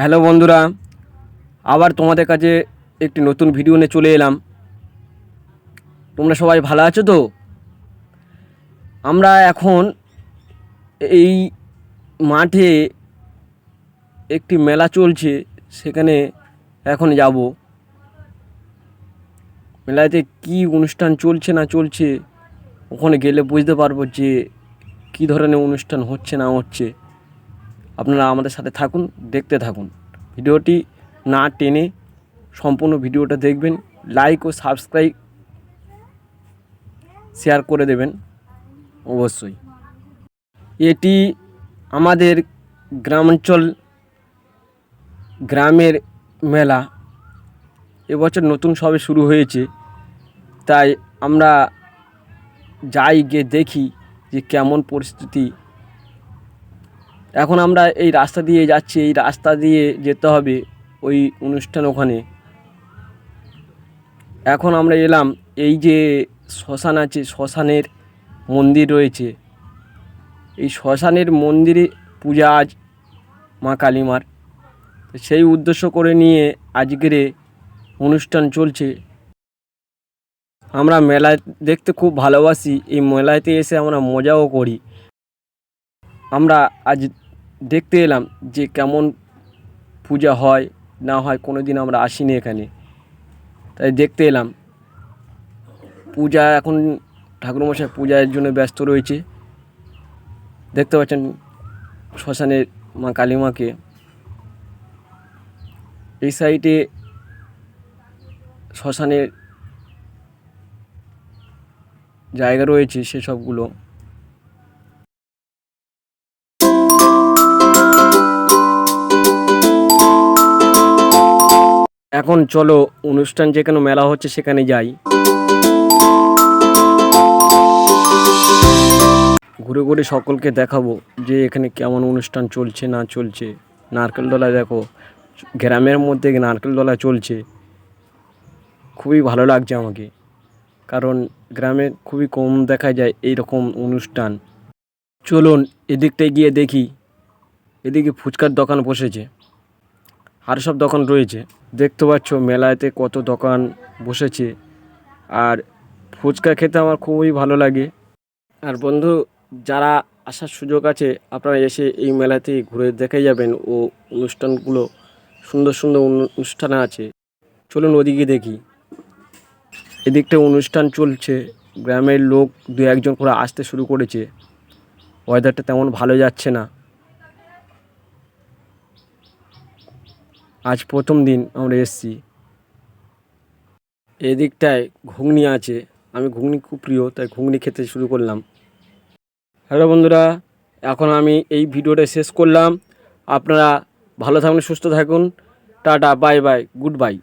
Hello বন্ধুরা, আবার তোমাদের কাছে একটি নতুন ভিডিও নিয়ে চলে এলাম। তোমরা সবাই ভালো আছো তো? আমরা এখন এই মাঠে একটি মেলা চলছে, সেখানে এখন যাব। মেলাতে কি অনুষ্ঠান চলছে না চলছে, ওখানে গেলে বুঝতে পারব যে কী ধরনের অনুষ্ঠান হচ্ছে না হচ্ছে। আপনারা আমাদের সাথে থাকুন, দেখতে থাকুন। ভিডিওটি না টেনে সম্পূর্ণ ভিডিওটা দেখবেন লাইক ও সাবস্ক্রাইব শেয়ার করে দেবেন, অবশ্যই। এটি আমাদের গ্রামাঞ্চল গ্রামের মেলা। এবছর নতুন সবে শুরু হয়েছে, তাই আমরা যাই গিয়ে দেখি যে কেমন পরিস্থিতি এখন আমরা এই রাস্তা দিয়ে যাচ্ছি, এই রাস্তা দিয়ে যেতে হবে ওই অনুষ্ঠান ওখানে। এখন আমরা এলাম, এই যে শ্মশান আছে, শ্মশানের মন্দির রয়েছে। এই শ্মশানের মন্দিরে পূজা আজ মা কালীমার। সেই উদ্দেশ্য করে নিয়ে আজকের অনুষ্ঠান চলছে। আমরা মেলা দেখতে খুব ভালোবাসি, এই মেলাতে এসে আমরা মজাও করি। আমরা আজ দেখতে এলাম যে কেমন পূজা হয়, না হয় কোনো দিন আমরা আসিনি এখানে। তাই দেখতে এলাম। পূজা এখন ঠাকুরমশাই পূজার জন্য ব্যস্ত রয়েছে। দেখতে পাচ্ছেন শ্মশানের মা কালীমাকে। এই সাইডে শ্মশানের জায়গা রয়েছে সেসবগুলো। এখন চলো অনুষ্ঠান যেখানে মেলা হচ্ছে সেখানে যাই। ঘুরে ঘুরে সকলকে দেখাবো যে এখানে কেমন অনুষ্ঠান চলছে, না চলছে। নারকেল দোলা দেখো, গ্রামের মধ্যে নারকেল দোলা চলছে। খুবই ভালো লাগছে আমাকে, কারণ গ্রামে খুবই কম দেখা যায় এই রকম অনুষ্ঠান। চলুন এদিকটায় গিয়ে দেখি, এদিকে ফুচকার দোকান বসেছে। আর সব দোকান রয়েছে। দেখতে পাচ্ছ মেলাতে কত দোকান বসেছে। আর ফুচকা খেতে আমার খুবই ভালো লাগে। আর বন্ধু, যারা আসার সুযোগ আছে, আপনারা এসে এই মেলাতে ঘুরে দেখে যাবেন ও অনুষ্ঠানগুলো। সুন্দর সুন্দর অনু- অনুষ্ঠান আছে। চলুন ওদিকে দেখি। এদিকটা অনুষ্ঠান চলছে। গ্রামের লোক দু একজন করে আসতে শুরু করেছে। ওয়েদারটা তেমন ভালো যাচ্ছে না। আজ প্রথম দিন আমরা এসছি। এদিকটায় ঘুগনি আছে। আমি ঘুগনি খুব প্রিয়, তাই ঘুগনি খেতে শুরু করলাম। হ্যালো বন্ধুরা, এখন আমি এই ভিডিওটা শেষ করলাম। আপনারা ভালো থাকুন, সুস্থ থাকুন। Tata, bye bye, good bye.